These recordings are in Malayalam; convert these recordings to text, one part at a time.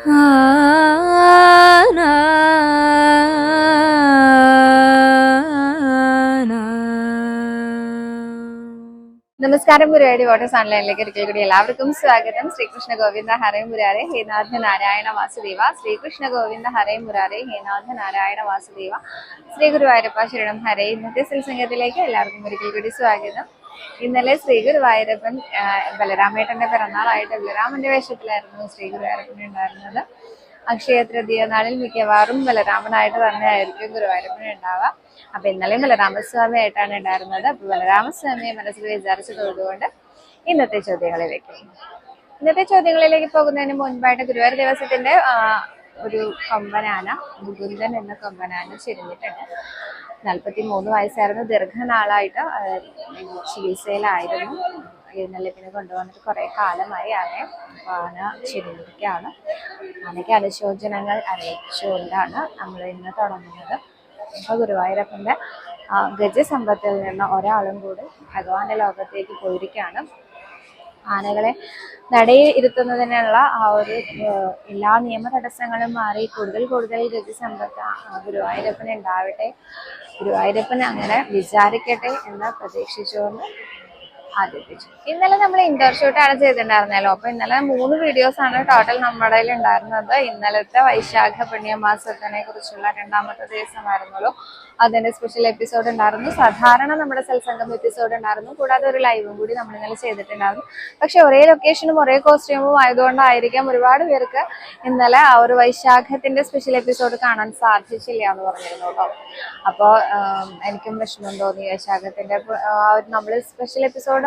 നമസ്കാരം മുരാടി വാട്ടേഴ്സ് ഓൺലൈനിലേക്ക് ഒരിക്കൽ കൂടി എല്ലാവർക്കും സ്വാഗതം. ശ്രീകൃഷ്ണ ഗോവിന്ദ ഹരേ മുരാരെ ഹേനാഥ നാരായണ വാസുദേവ. ശ്രീകൃഷ്ണ ഗോവിന്ദ ഹരേ മുരാരെ ഹേനാഥ നാരായണ വാസുദേവ. ശ്രീ ഗുരുവായൂരപ്പ ശരണം ഹരേ. ഇന്നത്തെ സത്സംഗത്തിലേക്ക് എല്ലാവർക്കും ഒരിക്കൽ കൂടി സ്വാഗതം. ഇന്നലെ ശ്രീ ഗുരുവായൂരപ്പൻ ആ, ബലരാമേട്ടന്റെ പിറന്നാളായിട്ട് ബലരാമന്റെ വേഷത്തിലായിരുന്നു ശ്രീ ഗുരുവായൂരപ്പൻ ഉണ്ടായിരുന്നത്. അക്ഷയ തൃതീയ നാളിൽ മിക്കവാറും ബലരാമനായിട്ട് തന്നെയായിരിക്കും ഗുരുവായൂരപ്പൻ ഉണ്ടാവുക. അപ്പൊ ഇന്നലെയും ബലരാമസ്വാമി ആയിട്ടാണ് ഉണ്ടായിരുന്നത്. അപ്പൊ ബലരാമസ്വാമിയെ മനസ്സിൽ വിചാരിച്ചു ഇന്നത്തെ ചോദ്യങ്ങളിലേക്ക്. ഇന്നത്തെ ചോദ്യങ്ങളിലേക്ക് പോകുന്നതിന് മുൻപായിട്ട് ഗുരുവായൂർ ദിവസത്തിന്റെ ഒരു കൊമ്പനാന മുകുന്ദൻ എന്ന കൊമ്പനാന ചെരിഞ്ഞിട്ടുണ്ട്. നാൽപ്പത്തി മൂന്ന് വയസ്സായിരുന്നു ദീർഘനാളായിട്ട് ചികിത്സയിലായിരുന്നു. എഴുന്നള്ളിപ്പിനെ കൊണ്ടുവന്നിട്ട് കുറേ കാലമായി ആകെ ആന ചെരിഞ്ഞിരിക്കുകയാണ് ആനയ്ക്ക് അനുശോചനങ്ങൾ അറിയിച്ചുകൊണ്ടാണ് നമ്മൾ ഇന്ന് തുടങ്ങുന്നത്. അപ്പൊ ഗുരുവായൂരപ്പന്റെ ആ, ഗജസമ്പത്തിൽ നിന്ന് ഒരാളും കൂടി ഭഗവാന്റെ ലോകത്തേക്ക് പോയിരിക്കുകയാണ്. ആനകളെ നടയിൽ ഇരുത്തുന്നതിനുള്ള ആ ഒരു എല്ലാ നിയമ തടസ്സങ്ങളും മാറി കൂടുതൽ കൂടുതൽ ഗജസമ്പത്ത് ഗുരുവായൂരപ്പന് ഉണ്ടാവട്ടെ ഗുരുവായൂരപ്പൻ അങ്ങനെ വിചാരിക്കട്ടെ എന്ന് പ്രതീക്ഷിച്ചുകൊണ്ട് ഇന്നലെ നമ്മൾ ഇൻഡോർ ഷൂട്ടാണ് ചെയ്തിട്ടുണ്ടായിരുന്നല്ലോ. അപ്പൊ ഇന്നലെ മൂന്ന് വീഡിയോസ് ആണ് ടോട്ടൽ നമ്മുടെ ഉണ്ടായിരുന്നത്. ഇന്നലത്തെ വൈശാഖ പുണ്യമാസത്തിനെ കുറിച്ചുള്ള രണ്ടാമത്തെ ദിവസമായിരുന്നല്ലോ അതിന്റെ സ്പെഷ്യൽ എപ്പിസോഡ് ഉണ്ടായിരുന്നു. സാധാരണ നമ്മുടെ സത്സംഗം എപ്പിസോഡ് ഉണ്ടായിരുന്നു. കൂടാതെ ഒരു ലൈവും കൂടി നമ്മൾ ഇന്നലെ ചെയ്തിട്ടുണ്ടായിരുന്നു. പക്ഷെ ഒരേ ലൊക്കേഷനും ഒരേ കോസ്റ്റ്യൂമും ആയതുകൊണ്ടായിരിക്കാം ഒരുപാട് പേർക്ക് ഇന്നലെ ആ ഒരു വൈശാഖത്തിന്റെ സ്പെഷ്യൽ എപ്പിസോഡ് കാണാൻ സാധിച്ചില്ല എന്ന് പറഞ്ഞിരുന്നു കേട്ടോ. അപ്പോൾ എനിക്കും വിഷമം തോന്നി വൈശാഖത്തിന്റെ നമ്മൾ സ്പെഷ്യൽ എപ്പിസോഡ്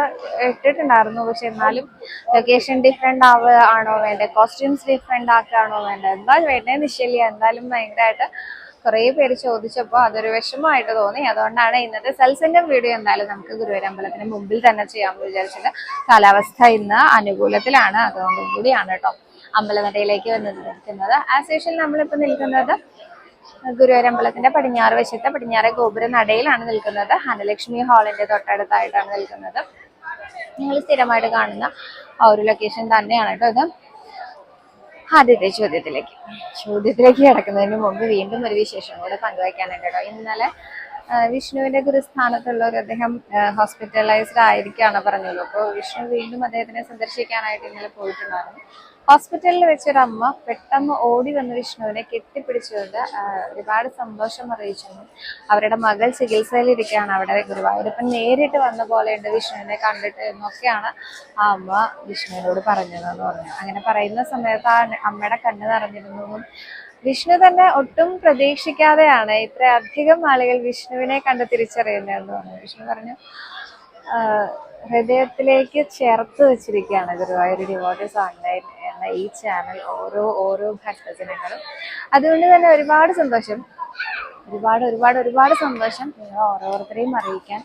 ഇട്ടിട്ടുണ്ടായിരുന്നു. പക്ഷെ എന്നാലും ലൊക്കേഷൻ ഡിഫറെന്റ് ആവുക ആണോ വേണ്ടത്? കോസ്റ്റ്യൂംസ് ഡിഫറെന്റ് ആക്കുകയാണോ വേണ്ടത്? എന്താ വേണ്ടത് നിശ്ചയില്ല എന്തായാലും ഭയങ്കരമായിട്ട് കുറേ പേര് ചോദിച്ചപ്പോൾ അതൊരു വിഷമമായിട്ട് തോന്നി. അതുകൊണ്ടാണ് ഇന്നത്തെ സത്സംഗം വീഡിയോ എന്തായാലും നമുക്ക് ഗുരുവരമ്പലത്തിന് മുമ്പിൽ തന്നെ ചെയ്യാമെന്ന് വിചാരിച്ചത്. കാലാവസ്ഥ ഇന്ന് അനുകൂലത്തിലാണ്. അതുകൊണ്ടും കൂടിയാണ് കേട്ടോ അമ്പലനടയിലേക്ക് വന്ന് നിൽക്കുന്നത് ആസ് യൂഷ്വൽ നമ്മളിപ്പോൾ നിൽക്കുന്നത് ഗുരുവായൂർ അമ്പലത്തിന്റെ പടിഞ്ഞാറ് വശത്തെ പടിഞ്ഞാറ് ഗോപുര നടയിലാണ് നിൽക്കുന്നത്. ഹനലക്ഷ്മി ഹാളിന്റെ തൊട്ടടുത്തായിട്ടാണ് നിൽക്കുന്നത്. നിങ്ങൾ സ്ഥിരമായിട്ട് കാണുന്ന ആ ഒരു ലൊക്കേഷൻ തന്നെയാണ് കേട്ടോ ഇത്. ആദ്യത്തെ ചോദ്യത്തിലേക്ക്. ചോദ്യത്തിലേക്ക് കിടക്കുന്നതിന് മുമ്പ് വീണ്ടും ഒരു വിശേഷം കൂടെ പങ്കുവയ്ക്കാനുണ്ട് കേട്ടോ. ഇന്നലെ വിഷ്ണുവിന്റെ ഗുരുസ്ഥാനത്തുള്ള ഒരു അദ്ദേഹം ഹോസ്പിറ്റലൈസ്ഡ് ആയിരിക്കുകയാണ് പറഞ്ഞല്ലോ അപ്പോൾ വിഷ്ണു വീണ്ടും അദ്ദേഹത്തിനെ സന്ദർശിക്കാനായിട്ട് ഇന്നലെ പോയിട്ടുണ്ടായിരുന്നു. ഹോസ്പിറ്റലിൽ വെച്ചൊരു അമ്മ പെട്ടെന്ന് ഓടി വന്ന് വിഷ്ണുവിനെ കെട്ടിപ്പിടിച്ചുകൊണ്ട് ഒരുപാട് സന്തോഷം അറിയിച്ചിരുന്നു. അവരുടെ മകൾ ചികിത്സയിലിരിക്കുകയാണ്. അവിടെ ഗുരുവായൂരപ്പൻ നേരിട്ട് വന്ന പോലെയുണ്ട് വിഷ്ണുവിനെ കണ്ടിട്ട് എന്നൊക്കെയാണ് ആ അമ്മ വിഷ്ണുവിനോട് പറഞ്ഞതെന്ന് പറഞ്ഞു അങ്ങനെ പറയുന്ന സമയത്ത് ആ അമ്മയുടെ കണ്ണ് നിറഞ്ഞിരുന്നു. വിഷ്ണു തന്നെ ഒട്ടും പ്രതീക്ഷിക്കാതെയാണ് ഇത്രയധികം ആളുകൾ വിഷ്ണുവിനെ കണ്ട് തിരിച്ചറിയുന്നതെന്ന് പറഞ്ഞു വിഷ്ണു പറഞ്ഞു ഹൃദയത്തിലേക്ക് ചേർത്ത് വെച്ചിരിക്കുകയാണ് ഗുരുവായൂർ ഡിവോട്ടീസ് ഓൺലൈൻ എന്ന ഈ ചാനൽ ഓരോ ഓരോ ഭക്തജനങ്ങളും. അതുകൊണ്ട് തന്നെ ഒരുപാട് സന്തോഷം. ഒരുപാട് ഒരുപാട് ഒരുപാട് സന്തോഷം നിങ്ങൾ ഓരോരുത്തരെയും അറിയിക്കാൻ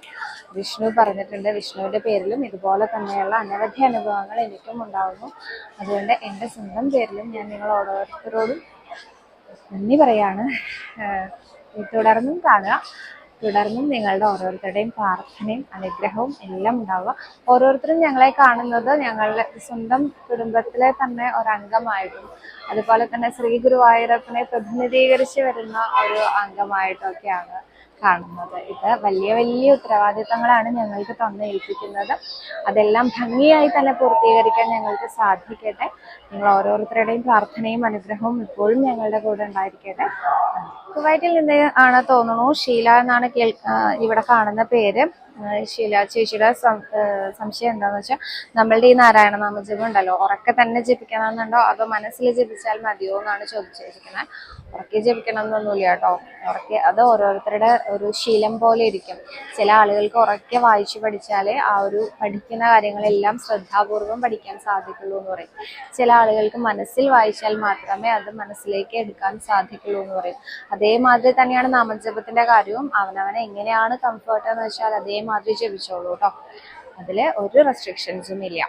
വിഷ്ണു പറഞ്ഞിട്ടുണ്ട്. വിഷ്ണുവിന്റെ പേരിലും ഇതുപോലെ തന്നെയുള്ള അനവധി അനുഭവങ്ങൾ എനിക്കും ഉണ്ടാകുന്നു അതുകൊണ്ട് എന്റെ സ്വന്തം പേരിലും ഞാൻ നിങ്ങൾ ഓരോരുത്തരോടും നന്ദി പറയാണ്. തുടർന്നും കാണുക. തുടർന്നും നിങ്ങളുടെ ഓരോരുത്തരുടെയും പ്രാർത്ഥനയും അനുഗ്രഹവും എല്ലാം ഉണ്ടാവുക. ഓരോരുത്തരും ഞങ്ങളെ കാണുന്നത് ഞങ്ങളുടെ സ്വന്തം കുടുംബത്തിലെ തന്നെ ഒരംഗമായിട്ടും അതുപോലെ തന്നെ ശ്രീ ഗുരുവായൂരപ്പനെ പ്രതിനിധീകരിച്ച് വരുന്ന ഒരു അംഗമായിട്ടൊക്കെയാണ്. കാണുന്നത്. ഇത് വലിയ വലിയ ഉത്തരവാദിത്തങ്ങളാണ് ഞങ്ങൾക്ക് തന്നേൽപ്പിക്കുന്നത് അതെല്ലാം ഭംഗിയായി തന്നെ പൂർത്തീകരിക്കാൻ ഞങ്ങൾക്ക് സാധിക്കട്ടെ. നിങ്ങൾ ഓരോരുത്തരുടെയും പ്രാർത്ഥനയും അനുഗ്രഹവും ഇപ്പോഴും ഞങ്ങളുടെ കൂടെ ഉണ്ടായിരിക്കട്ടെ. കുവൈറ്റിൽ നിന്ന് ആണ് തോന്നുന്നു ഷീല എന്നാണ് കേൾ ഇവിടെ കാണുന്ന പേര്. ഷീല ചേച്ചിയുടെ സംശയം എന്താന്ന് വെച്ചാൽ നമ്മളുടെ ഈ നാരായണ നാമജപം ഉണ്ടല്ലോ. ഉറക്കെ തന്നെ ജപിക്കണമെന്നുണ്ടോ? അതോ മനസ്സിൽ ജപിച്ചാൽ മതിയോ എന്നാണ് ചോദിച്ചിരിക്കുന്നത് ഉറക്കെ ജപിക്കണം എന്നൊന്നുമില്ല കേട്ടോ. ഉറക്കെ അത് ഓരോരുത്തരുടെ ഒരു ശീലം പോലെ ഇരിക്കും. ചില ആളുകൾക്ക് ഉറക്കെ വായിച്ചു പഠിച്ചാലേ ആ ഒരു പഠിക്കുന്ന കാര്യങ്ങളെല്ലാം ശ്രദ്ധാപൂർവം പഠിക്കാൻ സാധിക്കുള്ളൂ എന്ന് പറയും. ചില ആളുകൾക്ക് മനസ്സിൽ വായിച്ചാൽ മാത്രമേ അത് മനസ്സിലേക്ക് എടുക്കാൻ സാധിക്കുള്ളൂ എന്ന് പറയും. അതേമാതിരി തന്നെയാണ് നാമജപത്തിന്റെ കാര്യവും. അവനവനെ എങ്ങനെയാണ് കംഫർട്ട് എന്ന് വെച്ചാൽ അതേമാതിരി ജപിച്ചോളൂ കേട്ടോ. അതിൽ ഒരു റെസ്ട്രിക്ഷൻസും ഇല്ല.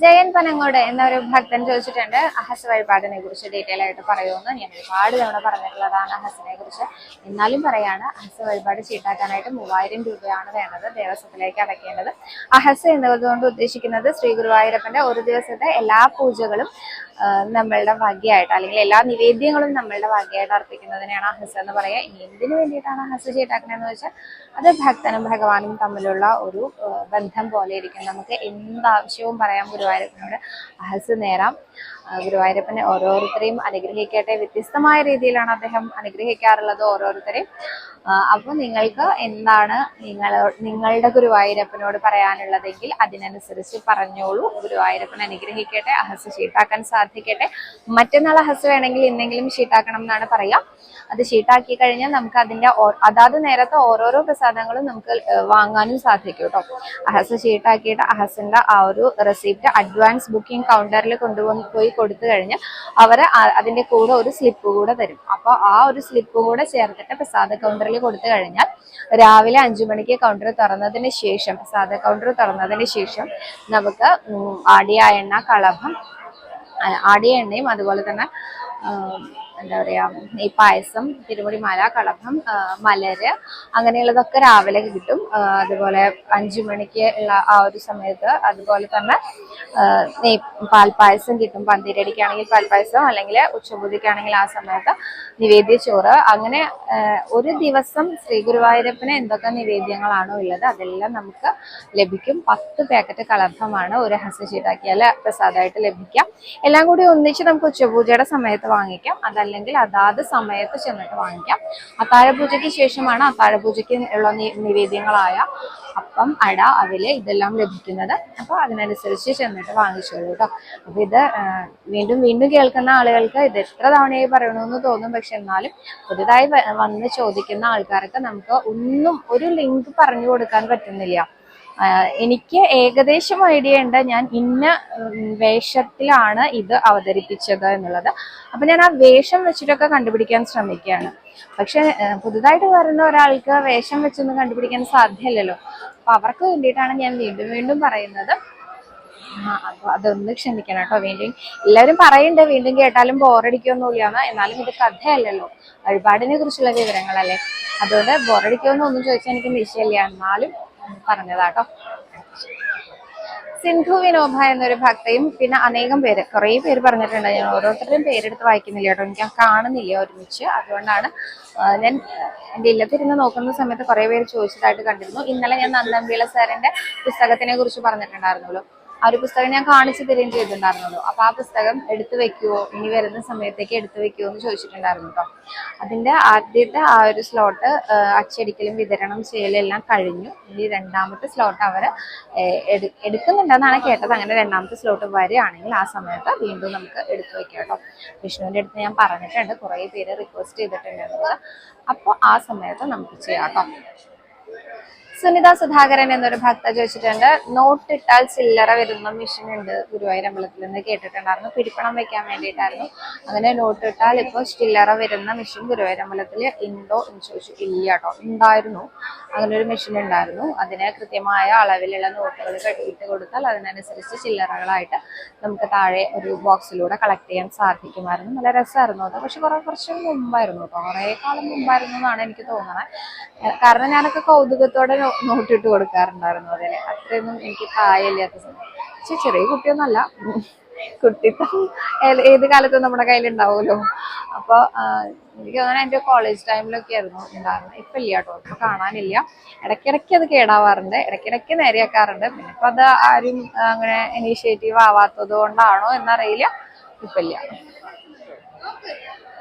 ജയൻ പനങ്ങോട് എന്നൊരു ഭക്തൻ ചോദിച്ചിട്ടുണ്ട്. അഹസ് വഴിപാടിനെ കുറിച്ച് ഡീറ്റെയിൽ ആയിട്ട് പറയുമെന്ന് ഞാൻ ഒരുപാട് തവണ പറഞ്ഞിട്ടുള്ളതാണ് അഹസിനെ കുറിച്ച്. എന്നാലും പറയാണ് അഹസ് വഴിപാട് ചീട്ടാക്കാനായിട്ട് മൂവായിരം രൂപയാണ് വേണ്ടത്. ദേവസ്വത്തിലേക്ക് അടയ്ക്കേണ്ടത്. അഹസ് എന്നതുകൊണ്ട് ഉദ്ദേശിക്കുന്നത് ശ്രീ ഗുരുവായൂരപ്പന്റെ ഒരു ദിവസത്തെ എല്ലാ പൂജകളും നമ്മളുടെ ഭാഗ്യമായിട്ട് അല്ലെങ്കിൽ എല്ലാ നിവേദ്യങ്ങളും നമ്മളുടെ ഭാഗ്യമായിട്ട് അർപ്പിക്കുന്നതിനെയാണ് അഹസ് എന്ന് പറയുക. ഇനി എന്തിനു വേണ്ടിയിട്ടാണ് അഹസ് ചീട്ടാക്കണമെന്ന് വെച്ചാൽ അത് ഭക്തനും ഭഗവാനും തമ്മിലുള്ള ഒരു ബന്ധം പോലെ ഇരിക്കും. നമുക്ക് എന്താവശ്യവും പറയാം ഗുരുവായൂരപ്പനോട് അഹസ് നേരാം. ഗുരുവായൂരപ്പനെ ഓരോരുത്തരെയും അനുഗ്രഹിക്കട്ടെ. വ്യത്യസ്തമായ രീതിയിലാണ് അദ്ദേഹം അനുഗ്രഹിക്കാറുള്ളത് ഓരോരുത്തരെയും. അപ്പോൾ നിങ്ങൾക്ക് എന്താണ് നിങ്ങൾ നിങ്ങളുടെ ഗുരുവായൂരപ്പനോട് പറയാനുള്ളതെങ്കിൽ അതിനനുസരിച്ച് പറഞ്ഞോളൂ. ഗുരുവായൂരപ്പൻ അനുഗ്രഹിക്കട്ടെ അഹസ് ഷീട്ടാക്കാൻ സാധിക്കട്ടെ. മറ്റന്നാൾ അഹസ് വേണമെങ്കിൽ ഇന്നെങ്കിലും ഷീട്ടാക്കണം എന്നാണ് പറയാം അത് ഷീട്ടാക്കി കഴിഞ്ഞാൽ നമുക്ക് അതിന്റെ ഓ- അതാത് നേരത്തെ ഓരോരോ പ്രസാദങ്ങളും നമുക്ക് വാങ്ങാനും സാധിക്കും കേട്ടോ. അഹസ് ഷീട്ടാക്കിയിട്ട് അഹസിന്റെ ആ ഒരു റെസിപ്റ്റ് അഡ്വാൻസ് ബുക്കിംഗ് കൗണ്ടറിൽ കൊണ്ടുവന്ന് പോയി കൊടുത്തു കഴിഞ്ഞ് അവർ അതിന്റെ കൂടെ ഒരു സ്ലിപ്പ് കൂടെ തരും. അപ്പോൾ ആ ഒരു സ്ലിപ്പ് കൂടെ ചേർത്തിട്ട് പ്രസാദ കൗണ്ടറിൽ കൊടുത്തു കഴിഞ്ഞാൽ രാവിലെ അഞ്ചു മണിക്ക് കൗണ്ടർ തുറന്നതിന് ശേഷം പ്രസാദ കൗണ്ടർ തുറന്നതിന് ശേഷം നമുക്ക് ആടിയ എണ്ണ കളഭം ആടിയ എണ്ണയും അതുപോലെ തന്നെ എന്താ പറയാ ഈ പായസം തിരുമുടിമാല കളഭം മലര് അങ്ങനെയുള്ളതൊക്കെ രാവിലെ കിട്ടും. അതുപോലെ അഞ്ചു മണിക്ക് ഉള്ള ആ ഒരു സമയത്ത് അതുപോലെ തന്നെ നെയ് പാൽപ്പായസം കിട്ടും. പന്തിരടിക്കാണെങ്കിൽ പാൽപ്പായസം അല്ലെങ്കിൽ ഉച്ചബുദ്ധിക്കാണെങ്കിൽ ആ സമയത്ത് നിവേദ്യ ചോറ് അങ്ങനെ ഒരു ദിവസം ശ്രീ ഗുരുവായൂരപ്പന് എന്തൊക്കെ നിവേദ്യങ്ങളാണോ ഉള്ളത് അതെല്ലാം നമുക്ക് ലഭിക്കും. പത്ത് പാക്കറ്റ് കളഭമാണ് ഒരു ഹസ്യ ചീട്ടാക്കിയാൽ പ്രസാദമായിട്ട് ലഭിക്കാം. എല്ലാം കൂടി ഒന്നിച്ച് നമുക്ക് ഉച്ചപൂജയുടെ സമയത്ത് വാങ്ങിക്കാം. അതല്ലെങ്കിൽ അതാത് സമയത്ത് ചെന്നിട്ട് വാങ്ങിക്കാം. അത്താഴപൂജയ്ക്ക് ശേഷമാണ് അത്താഴപൂജയ്ക്ക് ഉള്ള നിവേദ്യങ്ങളായ അപ്പം അട അവിൽ ഇതെല്ലാം ലഭിക്കുന്നത്. അപ്പോൾ അതിനനുസരിച്ച് ചെന്നിട്ട് വാങ്ങിച്ചോളൂ കേട്ടോ. അപ്പൊ ഇത് വീണ്ടും വീണ്ടും കേൾക്കുന്ന ആളുകൾക്ക് ഇത് എത്ര തവണയായി പറയണമെന്ന് തോന്നും. പക്ഷെ എന്നാലും പുതുതായി വന്ന് ചോദിക്കുന്ന ആൾക്കാർക്ക് നമുക്ക് ഒന്നും ഒരു ലിങ്ക് പറഞ്ഞു കൊടുക്കാൻ പറ്റുന്നില്ല. എനിക്ക് ഏകദേശം ഐഡിയ ഉണ്ട്. ഞാൻ ഇന്ന വേഷത്തിലാണ് ഇത് അവതരിപ്പിച്ചത് എന്നുള്ളത്. അപ്പം ഞാൻ ആ വേഷം വെച്ചിട്ടൊക്കെ കണ്ടുപിടിക്കാൻ ശ്രമിക്കുകയാണ്. പക്ഷെ പുതുതായിട്ട് വരുന്ന ഒരാൾക്ക് വേഷം വെച്ചൊന്നും കണ്ടുപിടിക്കാൻ സാധ്യമല്ലല്ലോ അപ്പം അവർക്ക് വേണ്ടിയിട്ടാണ് ഞാൻ വീണ്ടും വീണ്ടും പറയുന്നത്. അതൊന്ന് ക്ഷമിക്കണം കേട്ടോ. വീണ്ടും എല്ലാവരും പറയണ്ടേ വീണ്ടും കേട്ടാലും ബോറടിക്കൊന്നുമില്ല എന്നാലും ഇത് കഥയല്ലല്ലോ. വഴിപാടിനെ കുറിച്ചുള്ള വിവരങ്ങളല്ലേ. അതുകൊണ്ട് ബോറടിക്കുമെന്നൊന്നും ചോദിച്ചാൽ എനിക്ക് നിശ്ചയമില്ല. എന്നാലും പറഞ്ഞതാട്ടോ. സിന്ധു വിനോബ എന്നൊരു ഭക്തയും പിന്നെ അനേകം പേര് കുറേ പേര് പറഞ്ഞിട്ടുണ്ട്. ഞാൻ ഓരോരുത്തരുടെയും പേരെടുത്ത് വായിക്കുന്നില്ല കേട്ടോ. എനിക്ക് കാണുന്നില്ല ഒരുമിച്ച്. അതുകൊണ്ടാണ് ഞാൻ എന്റെ ഇല്ലത്തിരുന്ന് നോക്കുന്ന സമയത്ത് കുറേ പേര് ചോദിച്ചതായിട്ട് കണ്ടിരുന്നു. ഇന്നലെ ഞാൻ നന്ദമ്പിള സാറിന്റെ പുസ്തകത്തിനെ കുറിച്ച് പറഞ്ഞിട്ടുണ്ടായിരുന്നല്ലോ. ആ ഒരു പുസ്തകം ഞാൻ കാണിച്ചു തരികയും ചെയ്തിട്ടുണ്ടായിരുന്നല്ലോ അപ്പൊ ആ പുസ്തകം എടുത്തു വെക്കുവോ? ഇനി വരുന്ന സമയത്തേക്ക് എടുത്തു വെക്കുവോ എന്ന് ചോദിച്ചിട്ടുണ്ടായിരുന്നു കേട്ടോ അതിന്റെ ആദ്യത്തെ ആ ഒരു സ്ലോട്ട് അച്ചടിക്കലും വിതരണം ചെയ്യലും എല്ലാം കഴിഞ്ഞു. ഇനി രണ്ടാമത്തെ സ്ലോട്ട് എടു- എടുക്കുന്നുണ്ടെന്നാണ് കേട്ടത്. അങ്ങനെ രണ്ടാമത്തെ സ്ലോട്ട് വരികയാണെങ്കിൽ ആ സമയത്ത് വീണ്ടും നമുക്ക് എടുത്തു വെക്കാം കേട്ടോ വിഷ്ണുവിന്റെ അടുത്ത് ഞാൻ പറഞ്ഞിട്ടുണ്ട്. കുറേ പേര് റിക്വസ്റ്റ് ചെയ്തിട്ടുണ്ടായിരുന്നത് അപ്പോൾ ആ സമയത്ത് നമുക്ക് ചെയ്യാം കേട്ടോ സുനിത സുധാകരൻ എന്നൊരു ഭക്ത ചോദിച്ചിട്ടുണ്ട്. നോട്ട് ഇട്ടാൽ ചില്ലറ വരുന്ന മെഷീൻ ഉണ്ട് ഗുരുവായൂർ അമ്പലത്തിൽ നിന്ന് കേട്ടിട്ടുണ്ടായിരുന്നു. പിടിപ്പണം വെക്കാൻ വേണ്ടിയിട്ടായിരുന്നു. അങ്ങനെ നോട്ട് ഇട്ടാൽ ഇപ്പോൾ ചില്ലറ വരുന്ന മെഷീൻ ഗുരുവായൂർ അമ്പലത്തിൽ ഉണ്ടോ എന്ന് ചോദിച്ചു. ഇല്ല കേട്ടോ ഉണ്ടായിരുന്നു. അങ്ങനെ ഒരു മെഷീൻ ഉണ്ടായിരുന്നു. അതിന് കൃത്യമായ അളവിലുള്ള നോട്ടുകൾ ഇട്ട് കൊടുത്താൽ അതിനനുസരിച്ച് ചില്ലറകളായിട്ട് നമുക്ക് താഴെ ഒരു ബോക്സിലൂടെ കളക്ട് ചെയ്യാൻ സാധിക്കുമായിരുന്നു. നല്ല രസമായിരുന്നു അത്. പക്ഷെ കുറെ കുറച്ച് മുമ്പായിരുന്നു കേട്ടോ. കുറേ കാലം മുമ്പായിരുന്നു എന്നാണ് എനിക്ക് തോന്നുന്നത് കാരണം ഞാനൊക്കെ കൗതുകത്തോടെ നോട്ടിട്ട് കൊടുക്കാറുണ്ടായിരുന്നു അതിന്. അത്രയൊന്നും എനിക്ക് പ്രായമില്ലാത്ത സമയം. പക്ഷെ ചെറിയ കുട്ടിയൊന്നല്ല. കുട്ടിത്തം ഏത് കാലത്തും നമ്മുടെ കയ്യിലുണ്ടാവുമല്ലോ. അപ്പോൾ എനിക്ക് തോന്നുന്നത് എന്റെ കോളേജ് ടൈമിലൊക്കെ ആയിരുന്നു ഉണ്ടായിരുന്നത്. ഇപ്പം ഇല്ല കേട്ടോ. ഇപ്പം കാണാനില്ല. ഇടയ്ക്കിടയ്ക്ക് അത് കേടാവാറുണ്ട്. ഇടയ്ക്കിടയ്ക്ക് നേരെയാക്കാറുണ്ട്. പിന്നെ ഇപ്പം അത് ആരും അങ്ങനെ ഇനീഷ്യേറ്റീവ് ആവാത്തത് കൊണ്ടാണോ എന്നറിയില്ല. ഇപ്പം ഇല്ല.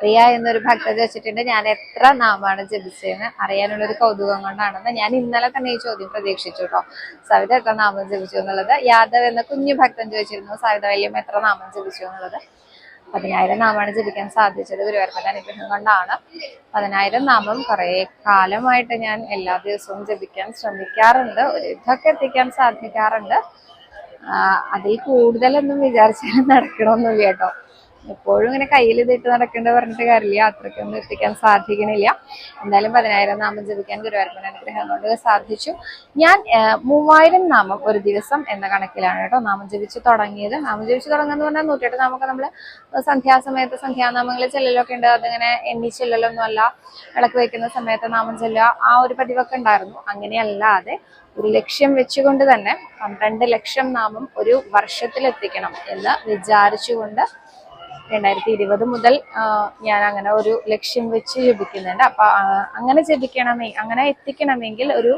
പ്രിയ എന്നൊരു ഭക്ത ചോദിച്ചിട്ടുണ്ട് ഞാൻ എത്ര നാമാണ് ജപിച്ചതെന്ന് അറിയാനുള്ള ഒരു കൗതുകം കൊണ്ടാണെന്ന് ഞാൻ ഇന്നലെ തന്നെ ഈ ചോദ്യം പ്രതീക്ഷിച്ചു കേട്ടോ സവിത എത്ര നാമം ജപിച്ചു എന്നുള്ളത്. യാദവ് എന്ന കുഞ്ഞു ഭക്തൻ ചോദിച്ചിരുന്നു സവിത വല്യം എത്ര നാമം ജപിച്ചു എന്നുള്ളത്? പതിനായിരം നാമമാണ് ജപിക്കാൻ സാധിച്ചത് ഗുരുവായൂരപ്പന്റെ അനുഗ്രഹം കൊണ്ടാണ്. പതിനായിരം നാമം കുറെ കാലമായിട്ട് ഞാൻ എല്ലാ ദിവസവും ജപിക്കാൻ ശ്രമിക്കാറുണ്ട്. ഒരു ഇതൊക്കെ എത്തിക്കാൻ സാധിക്കാറുണ്ട്. അതിൽ കൂടുതലൊന്നും വിചാരിച്ചാൽ നടക്കണമെന്നില്ല കേട്ടോ എപ്പോഴും ഇങ്ങനെ കയ്യിൽ ഇതിട്ട് നടക്കേണ്ട പറഞ്ഞിട്ട് കാര്യമില്ല. യാത്രക്കൊന്നും എത്തിക്കാൻ സാധിക്കണില്ല. എന്തായാലും പതിനായിരം നാമം ജപിക്കാൻ ഗുരുവായൂരപ്പൻ അനുഗ്രഹം കൊണ്ട് സാധിച്ചു. ഞാൻ മൂവായിരം നാമം ഒരു ദിവസം എന്ന കണക്കിലാണ് കേട്ടോ നാമം ജപിച്ച് തുടങ്ങിയത്. നാമം ജപിച്ച് തുടങ്ങുന്നത് പറഞ്ഞാൽ നൂറ്റെട്ട് നാമൊക്കെ നമ്മൾ സന്ധ്യാസമയത്ത് സന്ധ്യാനാമങ്ങളിൽ ചെല്ലലൊക്കെ ഉണ്ട്. അതിങ്ങനെ എണ്ണി ചെല്ലലൊന്നും അല്ല. വിളക്ക് വയ്ക്കുന്ന സമയത്ത് നാമം ചെല്ലുക. ആ ഒരു പതിവൊക്കെ ഉണ്ടായിരുന്നു. അങ്ങനെയല്ലാതെ ഒരു ലക്ഷ്യം വെച്ചുകൊണ്ട് തന്നെ പന്ത്രണ്ട് ലക്ഷം നാമം ഒരു വർഷത്തിലെത്തിക്കണം എന്ന് വിചാരിച്ചുകൊണ്ട് രണ്ടായിരത്തി ഇരുപത് മുതൽ ഞാൻ അങ്ങനെ ഒരു ലക്ഷ്യം വെച്ച് ജപിക്കുന്നുണ്ട്. അപ്പൊ അങ്ങനെ ജപിക്കണമേ അങ്ങനെ എത്തിക്കണമെങ്കിൽ ഒരു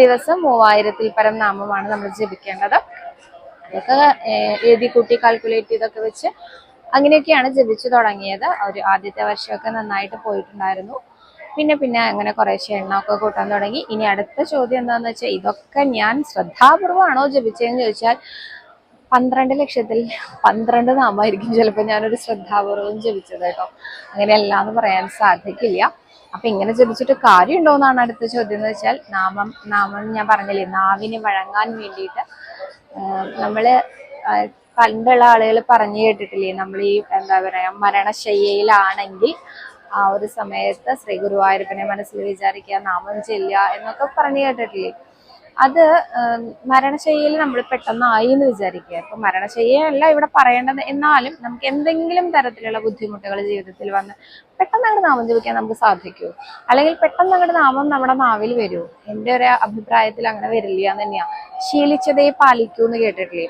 ദിവസം മൂവായിരത്തിൽ പരം നാമമാണ് നമ്മൾ ജപിക്കേണ്ടത്. അതൊക്കെ എഴുതി കൂട്ടി കാൽക്കുലേറ്റ് ചെയ്തൊക്കെ വെച്ച് അങ്ങനെയൊക്കെയാണ് ജപിച്ചു തുടങ്ങിയത്. ഒരു ആദ്യത്തെ വർഷമൊക്കെ നന്നായിട്ട് പോയിട്ടുണ്ടായിരുന്നു. പിന്നെ പിന്നെ അങ്ങനെ കുറേശ്ശെ എണ്ണമൊക്കെ കൂട്ടാൻ തുടങ്ങി. ഇനി അടുത്ത ചോദ്യം എന്താണെന്ന് വെച്ചാൽ ഇതൊക്കെ ഞാൻ ശ്രദ്ധാപൂർവമാണോ ജപിച്ചതെന്ന് ചോദിച്ചാൽ പന്ത്രണ്ട് ലക്ഷത്തിൽ പന്ത്രണ്ട് നാമായിരിക്കും ചിലപ്പോൾ ഞാനൊരു ശ്രദ്ധാപൂർവം ജപിച്ചത് കേട്ടോ. അങ്ങനെയല്ല എന്ന് പറയാൻ സാധിക്കില്ല. അപ്പൊ ഇങ്ങനെ ജപിച്ചിട്ട് കാര്യമുണ്ടോ എന്നാണ് അടുത്ത ചോദ്യം എന്ന് വെച്ചാൽ നാമം നാമം ഞാൻ പറഞ്ഞില്ലേ നാവിന് വഴങ്ങാൻ വേണ്ടിയിട്ട് നമ്മൾ പണ്ടുള്ള ആളുകൾ പറഞ്ഞു കേട്ടിട്ടില്ലേ നമ്മൾ ഈ എന്താ പറയാ മരണശയ്യയിലാണെങ്കിൽ ആ ഒരു സമയത്ത് ശ്രീ ഗുരുവായൂരപ്പനെ മനസ്സിൽ വിചാരിക്കുക നാമം ചെല്ലുക എന്നൊക്കെ പറഞ്ഞു കേട്ടിട്ടില്ലേ. അത് മരണശൈലിയിൽ നമ്മൾ പെട്ടെന്നായി എന്ന് വിചാരിക്കുക. അപ്പൊ മരണശൈലിയല്ല ഇവിടെ പറയേണ്ടത്. എന്നാലും നമുക്ക് എന്തെങ്കിലും തരത്തിലുള്ള ബുദ്ധിമുട്ടുകൾ ജീവിതത്തിൽ വന്ന് പെട്ടെന്ന് അങ്ങോട്ട് നാമം ജപിക്കാൻ നമുക്ക് സാധിക്കുമോ അല്ലെങ്കിൽ പെട്ടെന്ന് അങ്ങോട്ട് നാമം നമ്മുടെ നാവിൽ വരുമോ എന്റെ ഒരു അഭിപ്രായത്തിൽ അങ്ങനെ വരില്ല എന്ന് തന്നെയാ. ശീലിച്ചതേ പാലിക്കൂ എന്ന് കേട്ടിട്ടില്ലേ?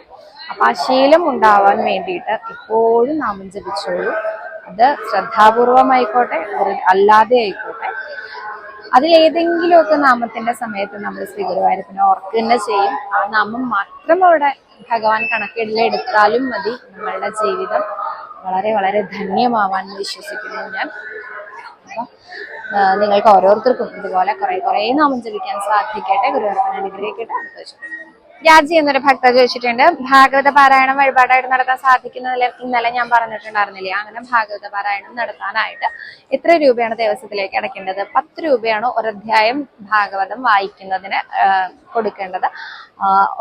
അപ്പൊ ആ ശീലം ഉണ്ടാവാൻ വേണ്ടിയിട്ട് എപ്പോഴും നാമം ജപിച്ചോളൂ. അത് ശ്രദ്ധാപൂർവമായിക്കോട്ടെ അല്ലാതെ ആയിക്കോട്ടെ. അതിലേതെങ്കിലുമൊക്കെ നാമത്തിന്റെ സമയത്ത് നമ്മൾ ശ്രീ ഗുരുവായൂരപ്പനെ ഓർക്കുക തന്നെ ചെയ്യും. ആ നാമം മാത്രം അവിടെ ഭഗവാൻ കണക്കിലെടുത്താലും മതി നമ്മളുടെ ജീവിതം. വളരെ വളരെ ധന്യമാവാൻ വിശ്വസിക്കുന്നു ഞാൻ. അപ്പം നിങ്ങൾക്ക് ഓരോരുത്തർക്കും ഇതുപോലെ കുറെ കുറെ നാമം ജപിക്കാൻ സാധിക്കട്ടെ. ഗുരുവായൂരപ്പൻ അനുഗ്രഹിക്കട്ടെ അടുത്ത. രാജി എന്നൊരു ഭക്ത ചോദിച്ചിട്ടുണ്ട് ഭാഗവത പാരായണം വഴിപാടായിട്ട് നടത്താൻ സാധിക്കുന്നതിൽ ഇന്നലെ ഞാൻ പറഞ്ഞിട്ടുണ്ടായിരുന്നില്ലേ? അങ്ങനെ ഭാഗവത പാരായണം നടത്താനായിട്ട് എത്ര രൂപയാണ് ദേവസ്വത്തിലേക്ക് അടയ്ക്കേണ്ടത്? പത്ത് രൂപയാണ് ഒരധ്യായം ഭാഗവതം വായിക്കുന്നതിന് കൊടുക്കേണ്ടത്.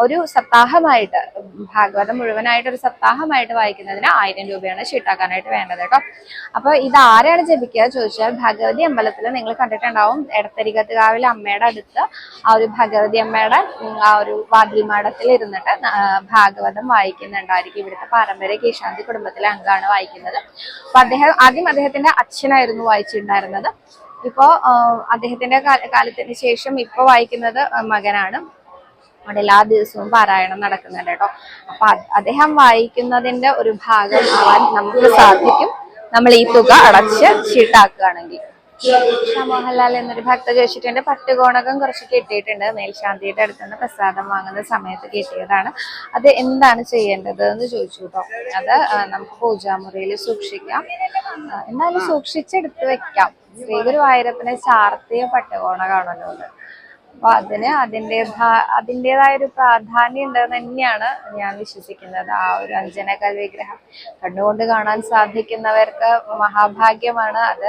ഒരു സപ്താഹമായിട്ട് ഭാഗവതം മുഴുവനായിട്ട് ഒരു സപ്താഹമായിട്ട് വായിക്കുന്നതിന് ആയിരം രൂപയാണ് ഷീട്ടാക്കാനായിട്ട് വേണ്ടത് കേട്ടോ. അപ്പൊ ഇത് ആരാണ് ജപിക്കുക? ചോദിച്ചാൽ ഭഗവതി അമ്പലത്തിൽ നിങ്ങൾ കണ്ടിട്ടുണ്ടാവും എടത്തരികത്തുകാവിലെ അമ്മയുടെ അടുത്ത് ആ ഒരു ഭഗവതി അമ്മയുടെ ആ ഒരു വാതിൽ മാടത്തിൽ ഇരുന്നിട്ട് ഭാഗവതം വായിക്കുന്നുണ്ടായിരിക്കും. ഇവിടുത്തെ പാരമ്പര്യ കീശാന്തി കുടുംബത്തിലെ അംഗമാണ് വായിക്കുന്നത്. അപ്പൊ അദ്ദേഹം ആദ്യം അദ്ദേഹത്തിന്റെ അച്ഛനായിരുന്നു വായിച്ചിട്ടുണ്ടായിരുന്നത്. ഇപ്പോ അദ്ദേഹത്തിന്റെ കാലത്തിന് ശേഷം ഇപ്പൊ വായിക്കുന്നത് മകനാണ്. അവിടെ എല്ലാ ദിവസവും പാരായണം നടക്കുന്നുണ്ട് കേട്ടോ. അപ്പൊ അദ്ദേഹം വായിക്കുന്നതിന്റെ ഒരു ഭാഗം ആവാൻ നമുക്ക് സാധിക്കും. നമ്മൾ ഈ തുക അടച്ച് ചീട്ടാക്കുകയാണെങ്കിൽ. മോഹൻലാൽ എന്നൊരു ഭക്ത ചോദിച്ചിട്ടുണ്ട് പട്ടുകോണകം കുറച്ച് കിട്ടിയിട്ടുണ്ട്. മേൽശാന്തിയുടെ അടുത്ത് നിന്ന് പ്രസാദം വാങ്ങുന്ന സമയത്ത് കിട്ടിയതാണ്. അത് എന്താണ് ചെയ്യേണ്ടത് എന്ന് ചോദിച്ചു കേട്ടോ. അത് നമുക്ക് പൂജാമുറിയിൽ സൂക്ഷിക്കാം. എന്നാലും സൂക്ഷിച്ചെടുത്ത് വെക്കാം. ശ്രീ ഗുരുവായൂരപ്പനെ ചാർത്തിയ പട്ടുകോണകാണല്ലോ അത്. അപ്പൊ അതിന് അതിന്റെ അതിന്റെതായ ഒരു പ്രാധാന്യം ഉണ്ടെന്ന് തന്നെയാണ് ഞാൻ വിശ്വസിക്കുന്നത്. ആ ഒരു അഞ്ജനകൽ വിഗ്രഹം കണ്ണുകൊണ്ട് കാണാൻ സാധിക്കുന്നവർക്ക് മഹാഭാഗ്യമാണ് അത്.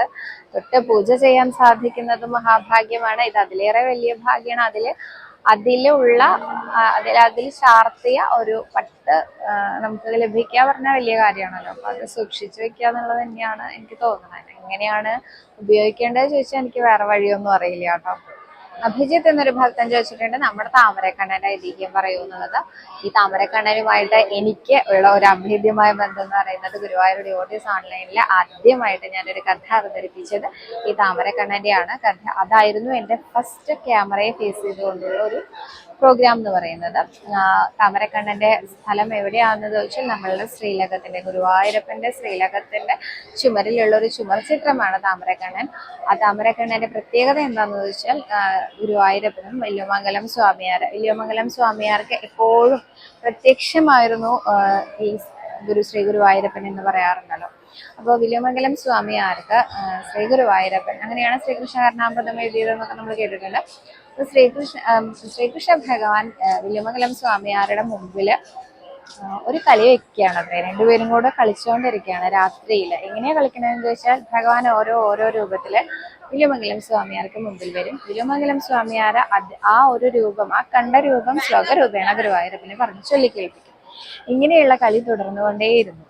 തൊട്ട് പൂജ ചെയ്യാൻ സാധിക്കുന്നത് മഹാഭാഗ്യമാണ്. ഇത് അതിലേറെ വലിയ ഭാഗ്യമാണ്. അതിൽ അതിലുള്ള അതിൽ അതിൽ ചാർത്തിയ ഒരു പട്ട് നമുക്ക് ലഭിക്കുക പറഞ്ഞാൽ വലിയ കാര്യമാണല്ലോ. അപ്പൊ അത് സൂക്ഷിച്ചു വെക്കുക എന്നുള്ളത് തന്നെയാണ് എനിക്ക് തോന്നുന്നത്. എങ്ങനെയാണ് ഉപയോഗിക്കേണ്ടത് ചോദിച്ചാൽ എനിക്ക് വേറെ വഴിയൊന്നും അറിയില്ല കേട്ടോ. അഭിജിത്ത് എന്നൊരു ഭക്തൻ ചോദിച്ചിട്ടുണ്ട് നമ്മുടെ താമരക്കണ്ണന്റെ ഐതിഹ്യം പറയൂ എന്നുള്ളത് ഈ താമരക്കണ്ണനുമായിട്ട് എനിക്ക് ഉള്ള ഒരു അഭേദ്യമായ ബന്ധം എന്ന് പറയുന്നത് ഗുരുവായൂർ ഡിയോട്ടീസ് ഓൺലൈനിൽ ആദ്യമായിട്ട് ഞാനൊരു കഥ അവതരിപ്പിച്ചത് ഈ താമരക്കണ്ണന്റെയാണ് കഥ അതായിരുന്നു എന്റെ ഫസ്റ്റ് ക്യാമറയെ ഫേസ് ചെയ്തുകൊണ്ടുള്ള ഒരു പ്രോഗ്രാം എന്ന് പറയുന്നത്. താമരക്കണ്ണന്റെ സ്ഥലം എവിടെയാണെന്ന് ചോദിച്ചാൽ നമ്മളുടെ ശ്രീലകത്തിന്റെ ഗുരുവായൂരപ്പന്റെ ശ്രീലകത്തിന്റെ ചുമരിലുള്ള ഒരു ചുമർ ചിത്രമാണ് താമരക്കണ്ണൻ. ആ താമരക്കണ്ണന്റെ പ്രത്യേകത എന്താണെന്ന് ചോദിച്ചാൽ ഗുരുവായൂരപ്പനും വല്യമംഗലം സ്വാമിയാർ വല്യമംഗലം സ്വാമിയാർക്ക് എപ്പോഴും പ്രത്യക്ഷമായിരുന്നു ഈ ഗുരു ശ്രീ ഗുരുവായൂരപ്പൻ എന്ന് പറയാറുണ്ടല്ലോ. അപ്പോൾ വില്യമംഗലം സ്വാമിയാർക്ക് ശ്രീ ഗുരുവായൂരപ്പൻ അങ്ങനെയാണ് ശ്രീകൃഷ്ണ കർണാമൃതം എഴുതിയതെന്നൊക്കെ നമ്മൾ കേട്ടിട്ടുണ്ട്. ശ്രീകൃഷ്ണ ശ്രീകൃഷ്ണ ഭഗവാൻ വില്ലുമംഗലം സ്വാമിയാരുടെ മുമ്പിൽ ഒരു കളി വെക്കുകയാണ് അത്രേ രണ്ടുപേരും കൂടെ കളിച്ചുകൊണ്ടിരിക്കുകയാണ് രാത്രിയിൽ എങ്ങനെയാ കളിക്കണമെന്ന് ചോദിച്ചാൽ ഭഗവാൻ ഓരോ ഓരോ രൂപത്തിൽ വില്ലുമംഗലം സ്വാമിയാർക്ക് മുമ്പിൽ വരും. വില്ലുമംഗലം സ്വാമിയാര അത് ആ ഒരു രൂപം ആ കണ്ട രൂപം ശ്ലോകരൂപേണ ഗുരുവായൂരപ്പനെ പറഞ്ഞു ചൊല്ലിക്കേൽപ്പിക്കും ഇങ്ങനെയുള്ള കളി തുടർന്നുകൊണ്ടേയിരുന്നു.